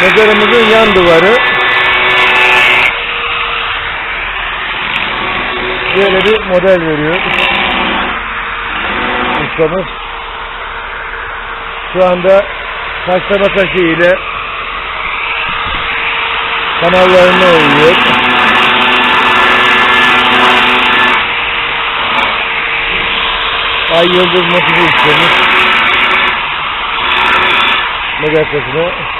Mezarımızın yan duvarı. Böyle bir model veriyor. Ustamız. Şu anda taşlama taşı ile kanallarına uyuyor. Ay Yıldız motifi istemiş. Mezar taşına.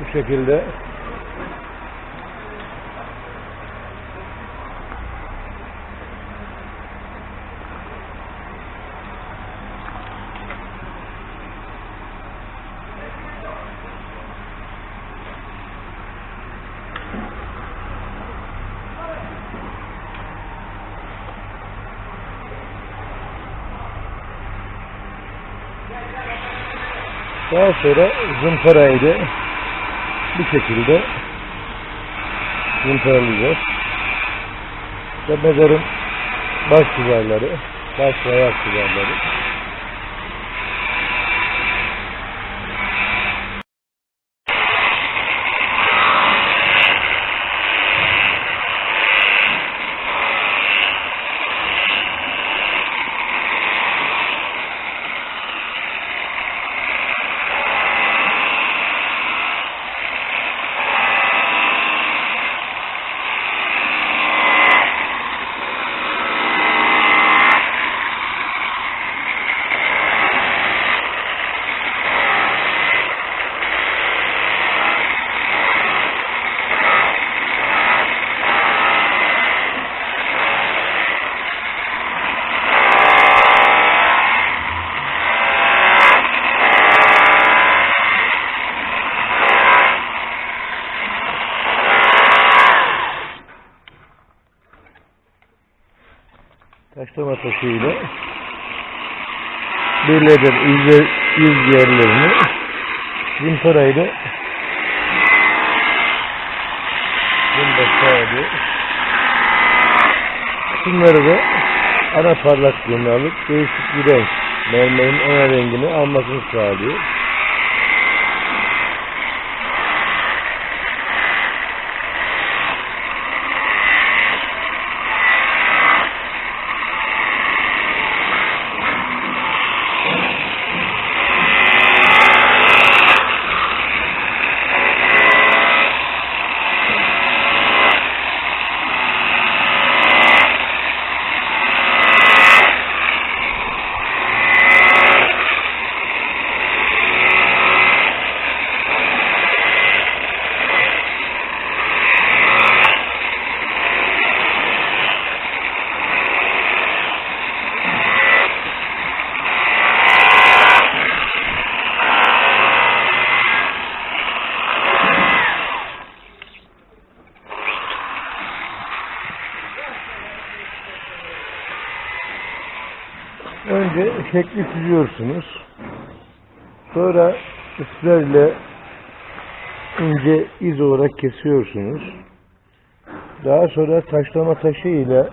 Bu şekilde. Daha sonra zımparaydı. Bu şekilde zımparalayacağız. Ve mezarın baş duvarları, baş ve ayak duvarları. Taşlama taşıyla belirledim yüz, yüz yerlerini zımparayla bunu da sağlıyor. Bunları da ana parlaklığını alıp değişik bir renk mermerin ana rengini almasını sağlıyor. Önce şekli çiziyorsunuz. Sonra ısrarla ince iz olarak kesiyorsunuz. Daha sonra taşlama taşı ile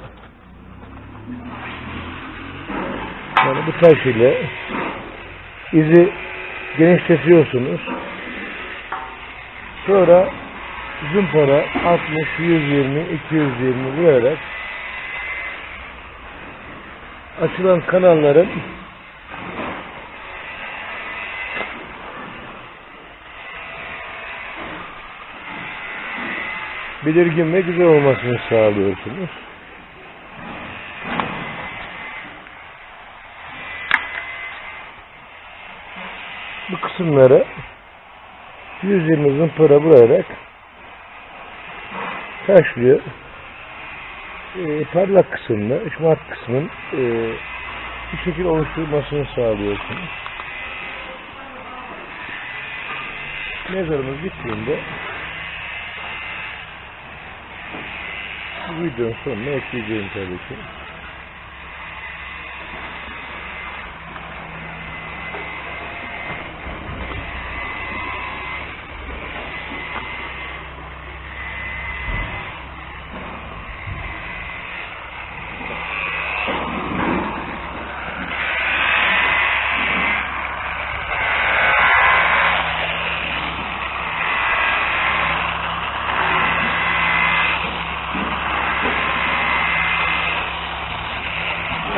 yani bu taş ile izi genişletiyorsunuz. Sonra zımpara 60, 120, 220 vurarak açılan kanalların belirgin ve güzel olmasını sağlıyorsunuz. Bu kısımları 120 zımpara vurarak taşlıyor e, parlak kısmını, şmart kısmın e, bir şekil oluşturmasını sağlıyorsunuz. Mezarımız bittiğinde bu videonun sonuna ekleyeceğim tabii ki.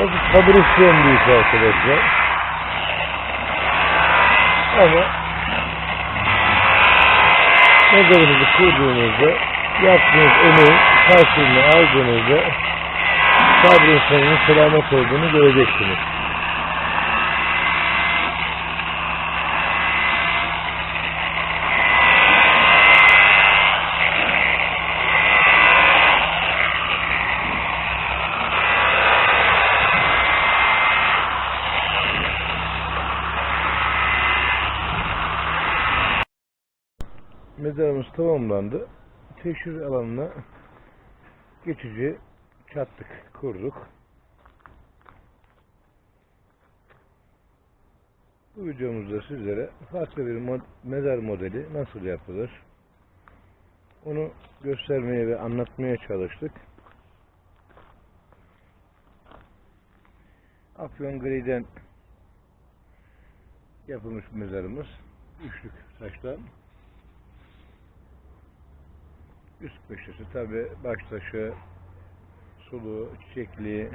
Sabır isteyen bir iş arkadaşlar. Ama mezarınızı kurduğunuzda yaptığınız emeğin karşılığını aldığınızda sabrın sonunun selamet olduğunu göreceksiniz. Mezarımız tamamlandı. Teşhir alanına geçici çattık, kurduk. Bu videomuzda sizlere farklı bir mod- mezar modeli nasıl yapılır onu göstermeye ve anlatmaya çalıştık. Afyon griden yapılmış mezarımız. Üçlük taştan. Üst köşesi tabi baş taşı, sulu, çiçekli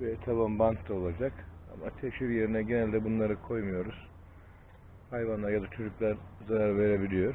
ve taban bant da olacak. Ama teşhir yerine genelde bunları koymuyoruz. Hayvanlar ya da çocuklar zarar verebiliyor.